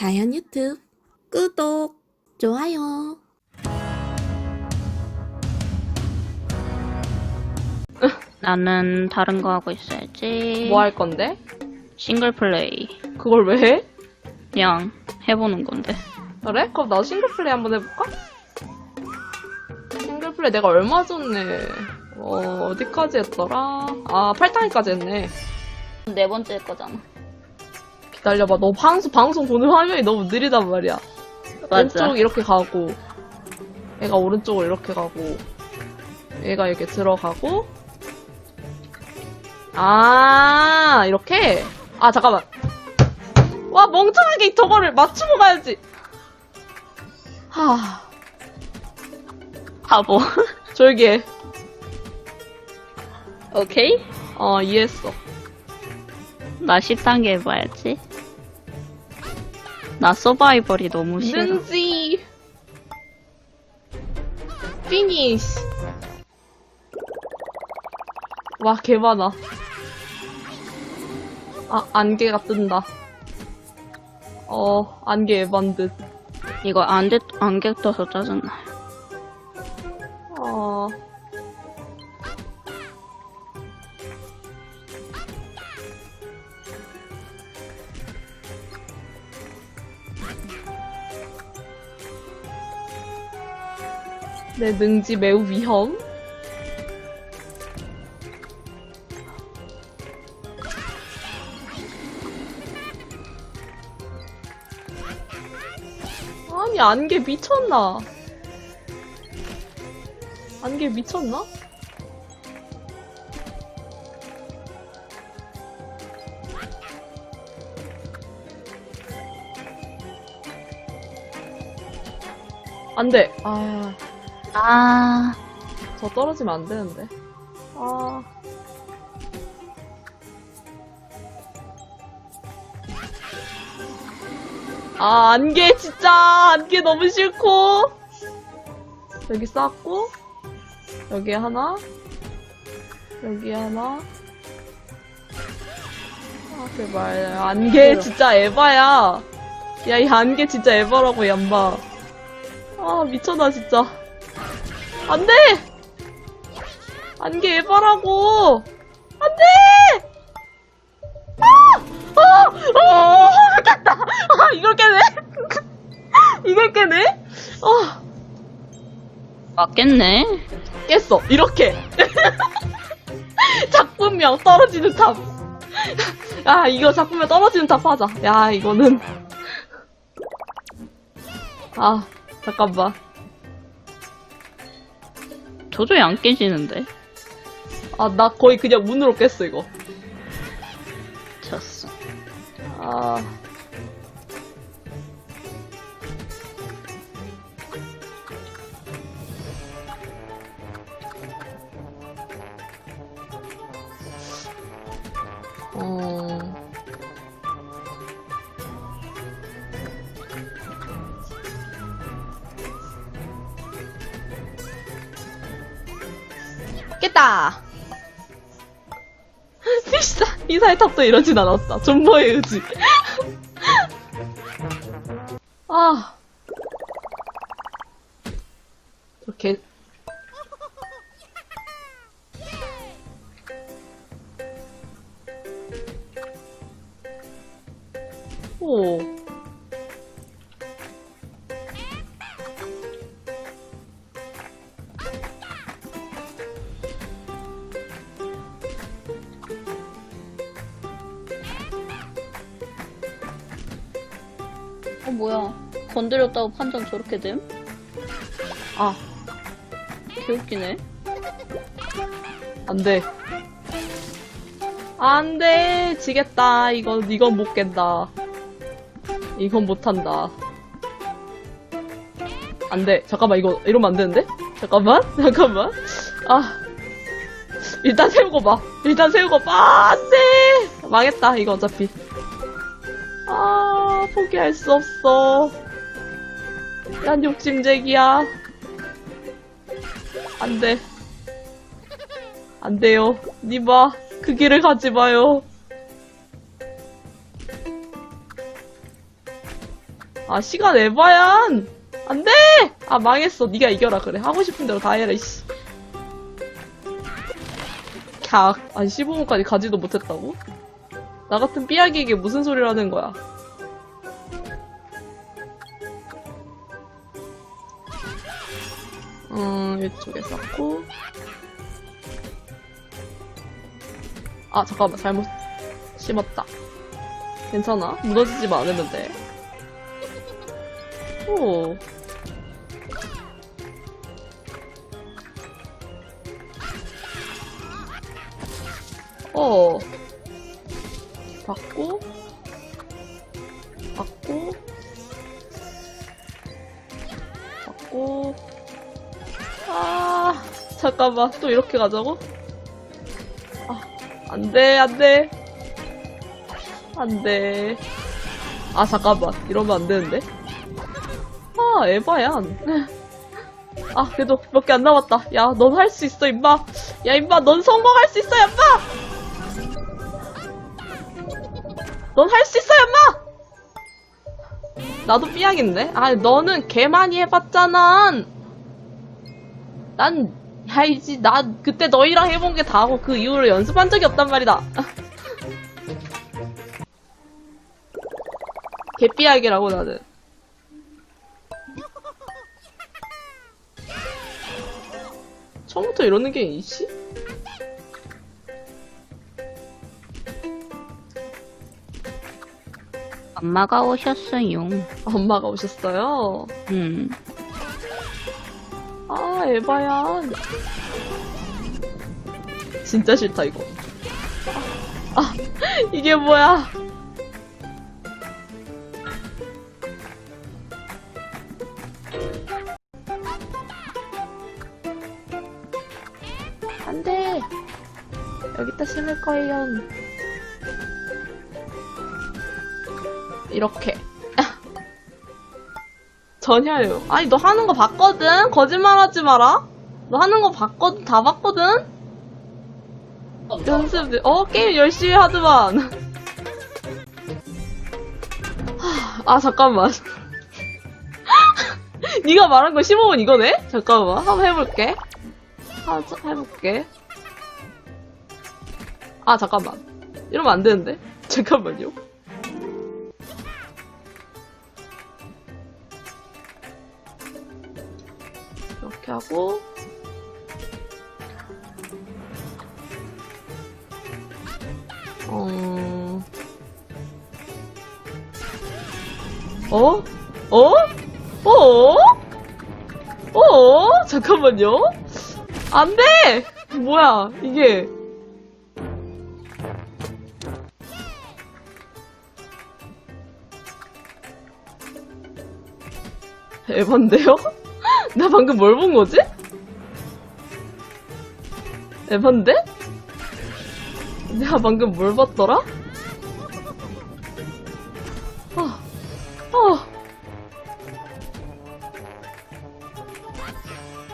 자연 유튜브 구독, 좋아요. 나는 다른 거 하고 있어야지. 뭐 할 건데? 싱글 플레이. 그걸 왜 해? 그냥 해보는 건데. 그래? 그럼 나도 싱글 플레이 한번 해볼까? 싱글 플레이 내가 얼마 전에 어, 어디까지 했더라? 아, 8단계까지 했네. 네 번째 거잖아. 기다려봐. 너 방송, 방송 보는 화면이 너무 느리단 말이야. 맞아. 왼쪽 이렇게 가고, 얘가 오른쪽으로 이렇게 가고, 얘가 이렇게 들어가고, 아, 이렇게? 아, 잠깐만. 와, 멍청하게 저거를 맞추고 가야지. 하, 바보. 조용히 해. 오케이? 어, 이해했어. 나 10단계 해봐야지. 나 서바이벌이 너무 싫어. 능지. 피니시. 와, 개 많아. 아, 안개가 뜬다. 어, 안개 에반 듯. 이거 안 돼, 안개 떠서 짜증나. 내 능지 매우 위험. 아니, 안개 미쳤나? 안개 미쳤나? 안 돼. 아, 아, 저 떨어지면 안 되는데. 아. 아, 안개, 진짜. 안개 너무 싫고. 여기 쌓고. 여기 하나. 여기 하나. 아, 제발. 안개 진짜 에바야. 야, 이 안개 진짜 에바라고, 얌바. 아, 미쳤나, 진짜. 안 돼! 안개 에바라고! 안 돼! 아! 아! 아! 깼다! 아, 이걸 깨네? 이걸 깨네? 아, 맞겠네. 깼어. 이렇게. 작품명 떨어지는 탑. 야, 이거 작품명 떨어지는 탑 하자. 야, 이거는. 아, 잠깐만. 도저히 안 깨지는데. 아, 나 거의 그냥 문으로 깼어, 이거. 졌어. 아. 어. 깼다! 진짜 이사의 탑도 이러진 않았다. 존버의 의지. 아. 이렇게. 오. 어, 뭐야. 건드렸다고 판정 저렇게 됨? 아, 개웃기네. 안 돼. 안 돼. 지겠다. 이건, 이건 못 깬다. 이건 못한다. 안 돼. 잠깐만, 이거, 이러면 안 되는데? 잠깐만, 잠깐만. 아. 일단 세우고 봐. 일단 세우고 봐. 아, 안 돼! 망했다, 이거 어차피. 아, 포기할 수 없어. 난 욕심쟁이야. 안 돼. 안 돼요. 니마, 그 길을 가지 마요. 아 시간 에바야 안돼 아 망했어 네가 이겨라 그래 하고 싶은 대로 다 해라 이씨 캬 아니 15분까지 가지도 못했다고? 나 같은 삐약이에게 무슨 소리를 하는 거야 음 이쪽에 쌓고 아 잠깐만 잘못 심었다 괜찮아 무너지지 만 않으면 돼 오. 어. 받고. 받고. 받고. 아, 잠깐만. 또 이렇게 가자고? 아, 안 돼, 안 돼. 안 돼. 아, 잠깐만. 이러면 안 되는데? 아, 에바야. 아, 그래도 몇 개 안 남았다. 야, 넌 할 수 있어, 임마. 야, 임마, 넌 성공할 수 있어, 임마! 넌 할 수 있어, 임마! 나도 삐약인데? 아, 너는 개 많이 해봤잖아! 난, 야 이지, 나 그때 너희랑 해본 게 다고 그 이후로 연습한 적이 없단 말이다. 개삐약이라고, 나는. 처음부터 이러는 게 이씨? 엄마가 오셨어요. 엄마가 오셨어요. 음. 아, 에바야. 진짜 싫다, 이거. 아, 아, 이게 뭐야. 안 돼. 여기다 심을 거예요. 이렇게. 전혀요. 아니, 너 하는 거 봤거든? 거짓말 하지 마라. 너 하는 거 봤거든? 다 봤거든? 연습, 어? 게임 열심히 하더만. 하, 아, 잠깐만. 네가 말한 거 15분 이거네? 잠깐만. 한번 해볼게. 아, 자, 해볼게. 아, 잠깐만. 이러면 안 되는데? 잠깐만요. 이렇게 하고 어... 어? 어? 어? 어? 잠깐만요. 안 돼! 뭐야, 이게. 에반데요? 나 방금 뭘 본 거지? 에반데? 내가 방금 뭘 봤더라? 아, 아.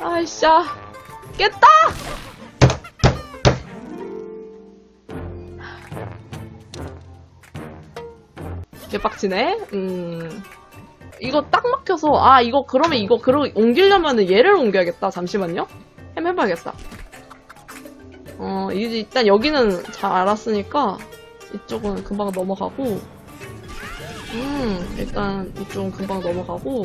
아이씨야. 깼다! 개빡치네? 음. 이거 딱 막혀서, 아, 이거, 그러면 이거, 그러, 옮기려면 은 얘를 옮겨야겠다. 잠시만요. 햄 해봐야겠다. 어, 일단 여기는 잘 알았으니까, 이쪽은 금방 넘어가고, 음, 일단 이쪽은 금방 넘어가고,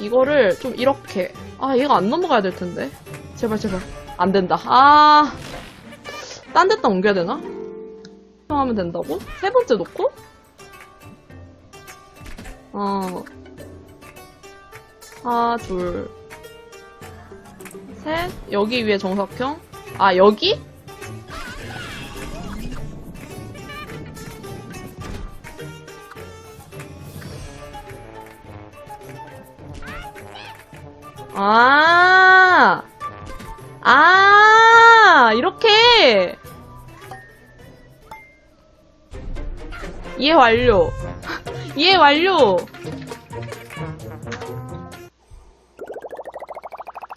이거를 좀 이렇게, 아, 얘가 안 넘어가야 될 텐데. 제발, 제발. 안 된다. 아, 딴 데다 옮겨야 되나? 하면 된다고? 세 번째 놓고? 어. 하나, 둘, 셋. 여기 위에 정석형. 아, 여기? 아, 아, 이렇게. 이해 완료. 이해 완료.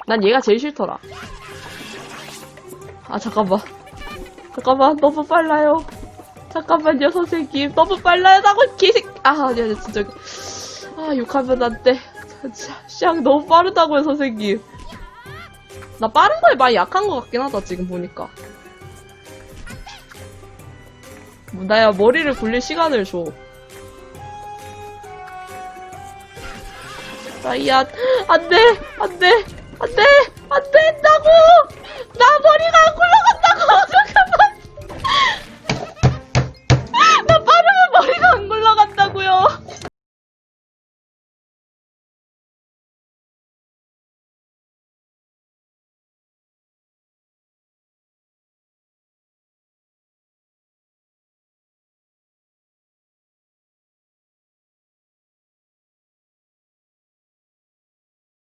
난 얘가 제일 싫더라. 아, 잠깐만. 잠깐만, 너무 빨라요. 잠깐만요, 선생님. 너무 빨라다고, 개색. 아, 아니, 아니, 진짜. 아, 욕하면 안 돼. 시작 너무 빠르다고요, 선생님. 나 빠른 거에 많이 약한 것 같긴 하다, 지금 보니까. 나야 머리를 굴릴 시간을 줘. 나이야, 안 돼, 안 돼, 안돼! 안 된다고! 나 머리가 굴러간다고!